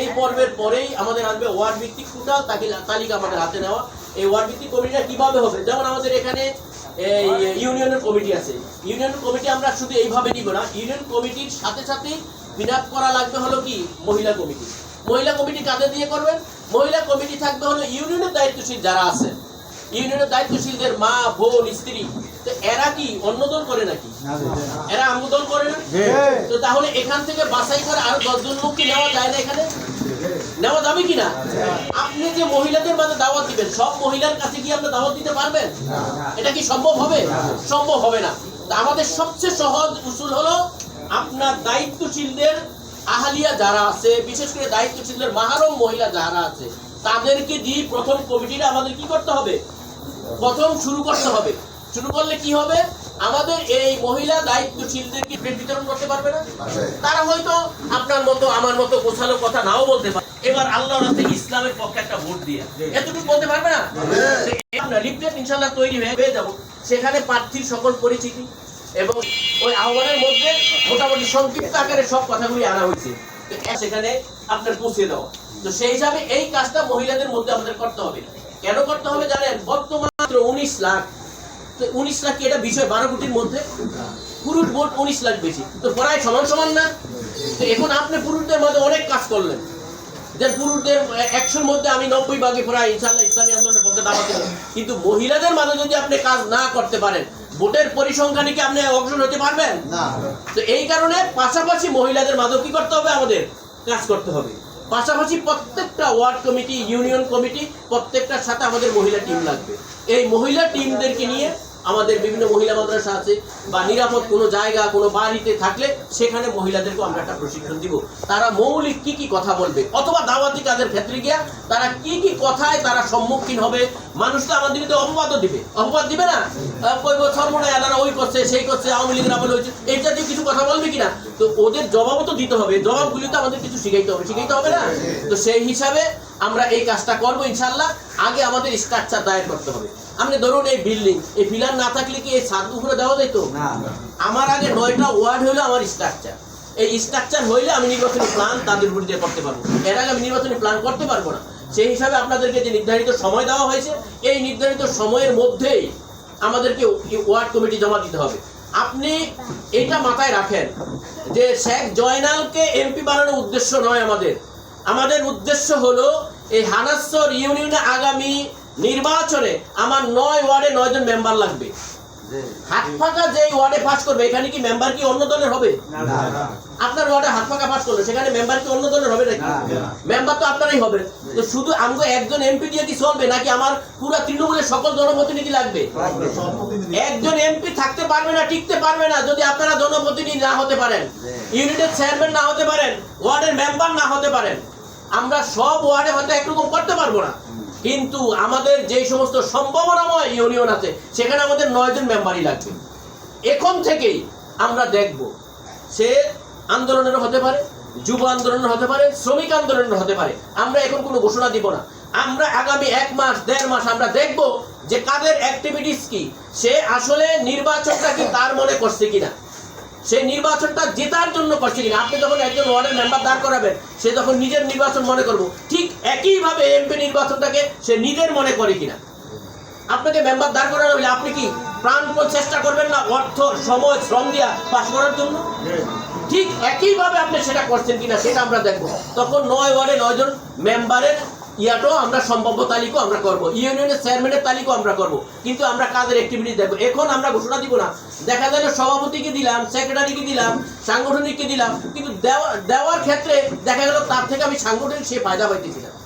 এই পর্বের পরেই আমাদের আসবে ওয়ার্ড ভিত্তিক টোটাল তালিকা আমাদের হাতে নেওয়া। এই ওয়ার্ড ভিত্তিক কমিটিটা কীভাবে হবে? যেমন আমাদের এখানে ইউনিয়নের কমিটি আছে। ইউনিয়ন কমিটি আমরা শুধু এইভাবে নিব না, ইউনিয়ন কমিটির সাথে সাথে বিনাপ করা লাগবে হলো কি? মহিলা কমিটি। মহিলা কমিটি কাদের দিয়ে করবেন? মহিলা কমিটি থাকবে হলো ইউনিয়নের দায়িত্বশীল যারা আছে ইউনিয়নের দায়িত্বশীলদের মা বোন স্ত্রী তো এরা কি অন্য দল করে নাকি? এরা আমু দল করে না? তো তাহলে এখান থেকে বাছাই করে আরও দশজন লোক কি নেওয়া যায় না এখানে? নেওয়া যাবে কি না? আপনি যে মহিলাদের মাঝে দাওয়াত দিবেন সব মহিলার কাছে কি আপনি দাওয়াত দিতে পারবেন? এটা কি সম্ভব হবে? সম্ভব হবে না। আমাদের সবচেয়ে সহজ উসুল হলো আপনার দায়িত্বশীলদের আহালিয়া যারা আছে বিশেষ করে দায়িত্বশীলদের মাহারম মহিলা যারা আছে তাদেরকে দিয়ে প্রথম কমিটিটা আমাদের কি করতে হবে? প্রথম শুরু করতে হবে। শুরু করলে কি হবে? আমাদের এই মহিলা দায়িত্বশীলদেরকে প্লেট বিতরণ করতে পারবে না? তারা হয়তো আপনার মতো আমার মতো গোছালো কথা নাও বলতে পারে। এবার আল্লাহ রাস্তায় ইসলামের পক্ষে একটা ভোট দিয়ে। এতটুকু বলতে পারবে না? লিফলেট ইনশাল্লাহ তৈরি হয়ে পেয়ে যাব। সেখানে প্রার্থীর সকল পরিচিতি এবং ওই আহ্বানের মধ্যে মোটামুটি সংক্ষিপ্ত আকারে সব কথাগুলি আনা হয়েছে। সেখানে আপনার পৌঁছে দেওয়া। তো সেই হিসাবে এই কাজটা মহিলাদের মধ্যে আমাদের করতে হবে। কেন করতে হবে জানেন? বর্তমান উনিশ লাখ। তো উনিশ লাখ কি এটা বিষয়? বারো কোটির মধ্যে? পুরুষ ভোট উনিশ লাখ বেশি। তো প্রায় সমান সমান না? তো এখন আপনি পুরুষদের মধ্যে অনেক কাজ করলেন। যে পুরুষদের একশোর মধ্যে আমি নব্বই ভাগে প্রায় ইনশাল্লাহ ইসলামী আন্দোলনের পক্ষে দিলাম কিন্তু মহিলাদের মাঝে যদি আপনি কাজ না করতে পারেন ভোটের পরিসংখ্যানে কি আপনি অগ্রসর হতে পারবেন? না। তো এই কারণে পাশাপাশি মহিলাদের মাঝেও কি করতে হবে? আমাদের কাজ করতে হবে। পাশাপাশি প্রত্যেকটা ওয়ার্ড কমিটি, ইউনিয়ন কমিটি প্রত্যেকটার সাথে আমাদের মহিলা টিম লাগবে। এই মহিলা টিমদেরকে নিয়ে আমাদের বিভিন্ন মহিলা মাদ্রাসা আছে বা নিরাপদ কোনো জায়গা, কোনো বাড়িতে থাকলে সেখানে মহিলাদেরকে আমরা একটা প্রশিক্ষণ দিব। তারা মৌলিক কি কি কথা বলবে অথবা দাওয়াতি কাজের ক্ষেত্রে গিয়া তারা কি কি কথায় তারা সম্মুখীন হবে? মানুষ তো আমাদের তো অপবাদও দিবে। অপবাদ দিবে না? কইবো সর্বনয় আলাদা ওই করছে, সেই করছে, আওয়ামী লীগের আমল হয়েছে এই জাতীয় কিছু কথা বলবে কিনা? তো ওদের জবাবও তো দিতে হবে। জবাবগুলি তো আমাদের কিছু শিখাইতে হবে। শিখাইতে হবে না? তো সেই হিসাবে আমরা এই কাজটা করব ইনশাল্লাহ আগে আমাদের স্ট্রাকচার দায়ের করতে হবে। আপনি ধরুন এই বিল্ডিং এই পিলার না থাকলে কি এই ছাদ উপরে দেওয়া যেত? আমার আগে নয়টা ওয়ার্ড হলো আমার স্ট্রাকচার এই স্ট্রাকচার হইলে আমি নির্বাচনী প্ল্যান তাদের বিরুদ্ধে করতে পারব। এর আগে আমি নির্বাচনী প্ল্যান করতে পারব না। সেই হিসাবে আপনাদেরকে যে নির্ধারিত সময় দেওয়া হয়েছে এই নির্ধারিত সময়ের মধ্যেই আমাদেরকে ওয়ার্ড কমিটি জমা দিতে হবে। আপনি এটা মাথায় রাখেন যে শেখ জয়নালকে এমপি বানানোর উদ্দেশ্য নয় আমাদের। আমাদের উদ্দেশ্য হলো এই হানাসর ইউনিয়নে আগামী নির্বাচনে আমার নয় ওয়ার্ডে নয়জন মেম্বার লাগবে। হাত ফাঁকা যে ওয়ার্ডে পাস করবে এখানে কি মেম্বার কি অন্য দলের হবে? আপনার ওয়ার্ডে হাত ফাঁকা পাস করল সেখানে মেম্বার কি অন্য দলের হবে নাকি? মেম্বার তো আপনারই হবে। তো শুধু আমাকে একজন এমপি দিয়ে কি চলবে নাকি আমার পুরো তৃণমূলের সকল জনপ্রতিনিধি লাগবে? একজন এমপি থাকতে পারবে না টিকতে পারবে না যদি আপনারা জনপ্রতিনিধি না হতে পারেন ইউনিটের চেয়ারম্যান না হতে পারেন ওয়ার্ডের মেম্বার না হতে পারেন আমরা সব ওয়ার্ডে হয়তো একরকম করতে পারব না। কিন্তু আমাদের যে সমস্ত সম্ভাবনাময় ইউনিয়ন আছে, সেখানে আমাদের নয়জন মেম্বারই লাগবে। এখন থেকেই আমরা দেখব, সে আন্দোলনের হতে পারে, যুব আন্দোলনের হতে পারে, শ্রমিক আন্দোলনের হতে পারে, আমরা এখন কোনো ঘোষণা দিব না। আমরা আগামী এক মাস, দেড় মাস আমরা দেখব যে কাদের অ্যাক্টিভিটিস কি, সে আসলে নির্বাচনটা কি তার মনে করছে কিনা। সেই নির্বাচনটা জেতার জন্য করছে কিনা? আপনি যখন একজন ওয়ার্ডের মেম্বার দাঁড় করাবেন, সে যখন নিজের নির্বাচন মনে করব, ঠিক একইভাবে এমপি নির্বাচনটাকে সে নিজের মনে করে কিনা? আপনাকে মেম্বার দাঁড় করানো হলে আপনি কি প্রাণপণ চেষ্টা করবেন না অর্থ, সময়, শ্রম দিয়া পাশ করার জন্য? ঠিক একইভাবে আপনি সেটা করছেন কিনা সেটা আমরা দেখব। তখন নয় ওয়ার্ডে নয়জন মেম্বারের ইয়াটাও আমরা সম্ভাব্য তালিকাও আমরা করব। ইউনিয়নের চেয়ারম্যানের তালিকাও আমরা করব। কিন্তু আমরা কাদের অ্যাক্টিভিটি দেখব? এখন আমরা ঘোষণা দিব না। দেখা গেল সভাপতিকে দিলাম সেক্রেটারিকে দিলাম, সাংগঠনিককে দিলাম। কিন্তু দেওয়া দেওয়ার ক্ষেত্রে দেখা গেল তার থেকে আমি সাংগঠনিক সে ফায়দা পাইতেছি না।